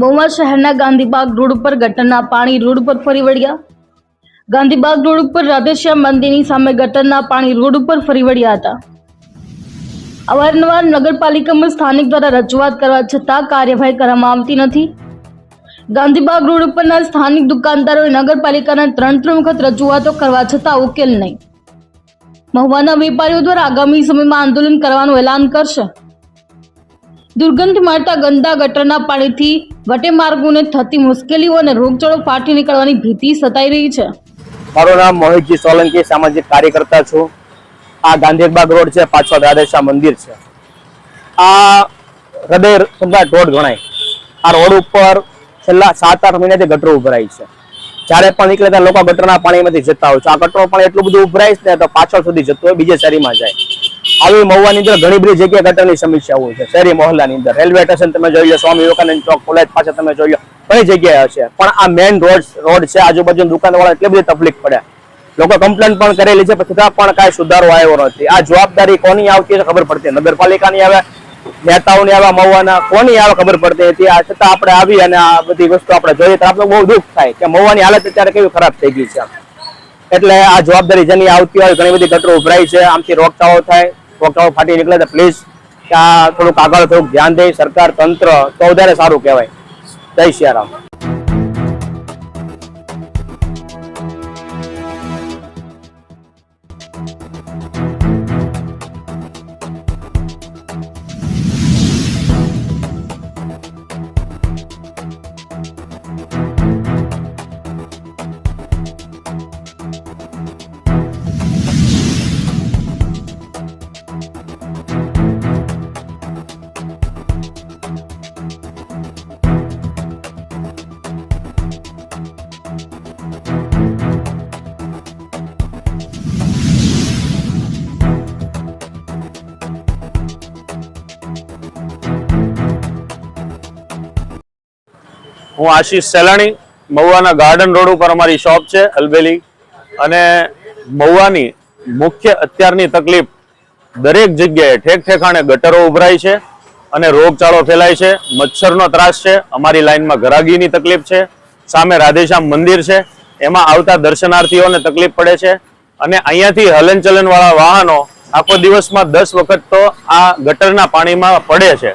મહુવા શહેરના ગાંધીબાગ રોડ ઉપર ગટરના પાણી રોડ પર ફરી વળ્યા. ગાંધીબાગ રોડ ઉપર રાધેશ્યામ મંદિરની સામે ગટરના પાણી રોડ ઉપર ફરી વળ્યા હતા. અવારનવાર નગરપાલિકામાં સ્થાનિક દ્વારા રજૂઆત કરવા છતાં કાર્યવાહી કરવામાં આવતી નથી. ગાંધીબાગ રોડ ઉપરના સ્થાનિક દુકાનદારોએ નગરપાલિકાના ત્રણ ત્રણ વખત રજૂઆતો કરવા છતાં ઉકેલ નહીં. મહુવાના વેપારીઓ દ્વારા આગામી સમયમાં આંદોલન કરવાનું એલાન કરશે. દુર્ગંધ મળતા ગંદા ગટરના પાણીથી વટે માર્ગોને થતી મુશ્કેલીઓ અને રોગચાળો ફાટી નીકળવાની ભીતિ સતાઈ રહી છે. મારું નામ મોહિતજી સોલંકી, સામાજિક કાર્યકર્તા છું. આ ગાંધીબાગ રોડ છે, પાછળ રાધેશા મંદિર છે. આ હૃદય સમ્રાટ રોડ ગણાય. આ રોડ ઉપર છેલ્લા સાત આઠ મહિનાથી ગટરો ઉભરાય છે. જ્યારે પણ નીકળે ત્યાં લોકો ગટરના પાણીમાંથી જતા હોય છે. આ ગટરો પણ એટલું બધું ઉભરાય છે ને તો પાછળ સુધી જતું હોય, બીજે શેરીમાં જાય. આવી મહુવાની અંદર ઘણી બધી જગ્યાએ ગટરની સમસ્યા હોય છે. શહેરી મહોલ્લાની અંદર. રેલવે સ્ટેશન તમે જોઈ લો, સ્વામી વિવેકાનંદ ચોક, કોલેજ પાસે તમે જોઈ લો, ઘણી જગ્યાએ હશે. પણ આ મેઇન રોડ રોડ છે આજુબાજુ દુકાનવાળા એટલી બધી તકલીફ પડે. લોકો કમ્પ્લેન પણ કરેલી છે છતાં પણ કાંઈ સુધારો આવ્યો નથી. આ જવાબદારી કોની આવતી છે ખબર પડતી નગરપાલિકાની આવે, નેતાઓની આવે, મહુવાના, કોની આવે ખબર પડતી હતી આ છતાં આપણે આવી અને આ બધી વસ્તુ આપણે જોઈએ તો આપણે બહુ દુઃખ થાય કે મહુવાની હાલત અત્યારે કેવી ખરાબ થઈ ગઈ છે. એટલે આ જવાબદારી જેની આવતી હોય, ઘણી બધી ગટરો ઉભરાય છે. આમથી રોગચાળો થાય. રોગચાળો ફાટી નીકળે તો પ્લીઝ આ થોડુંક આગળ થોડુંક ધ્યાન દે, સરકાર, તંત્ર, તો વધારે સારું કહેવાય. જય સિયારામ હું આશીષ સેલાણી, મહુવાના ગાર્ડન રોડ ઉપર અમારી શોપ છે, અલબેલી. અને મહુવાની મુખ્ય અત્યારની તકલીફ દરેક જગ્યાએ ઠેક ઠેકાણે ગટરો ઉભરાય છે અને રોગચાળો ફેલાય છે, મચ્છરનો ત્રાસ છે, અમારી લાઈનમાં ગરાગીની તકલીફ છે. સામે રાધેશ્યામ મંદિર છે એમાં આવતા દર્શનાર્થીઓને તકલીફ પડે છે અને અહીંયાથી હલનચલન વાળા વાહનો આખો દિવસમાં દસ વખત તો આ ગટરના પાણીમાં પડે છે.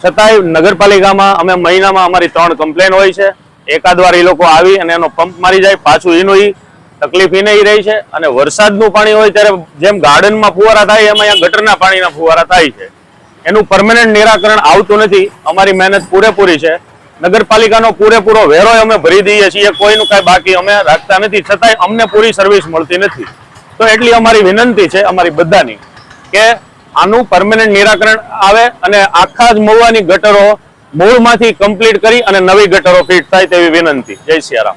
છતાંય નગરપાલિકામાં અમે મહિનામાં અમારી ત્રણ કમ્પ્લેન હોય છે. એકાદ વાર એ લોકો આવી અને એનો પંપ મારી જાય, પાછું એનું એ તકલીફ એને રહી છે. અને વરસાદનું પાણી હોય ત્યારે જેમ ગાર્ડનમાં ફુવારા થાય એમાં અહીંયા ગટરના પાણીના ફુવારા થાય છે. એનું પરમેનન્ટ નિરાકરણ આવતું નથી. અમારી મહેનત પૂરેપૂરી છે. નગરપાલિકાનો પૂરેપૂરો વેરો અમે ભરી દઈએ છીએ, કોઈનું કાંઈ બાકી અમે રાખતા નથી, છતાંય અમને પૂરી સર્વિસ મળતી નથી. તો એટલી અમારી વિનંતી છે અમારી બધાની કે આનું પરમેનન્ટ નિરાકરણ આવે અને આખા જ મહુવાની ગટરો મૂળમાંથી કમ્પ્લીટ કરી અને નવી ગટરો ફિટ થાય તેવી વિનંતી. જય સિયારામ.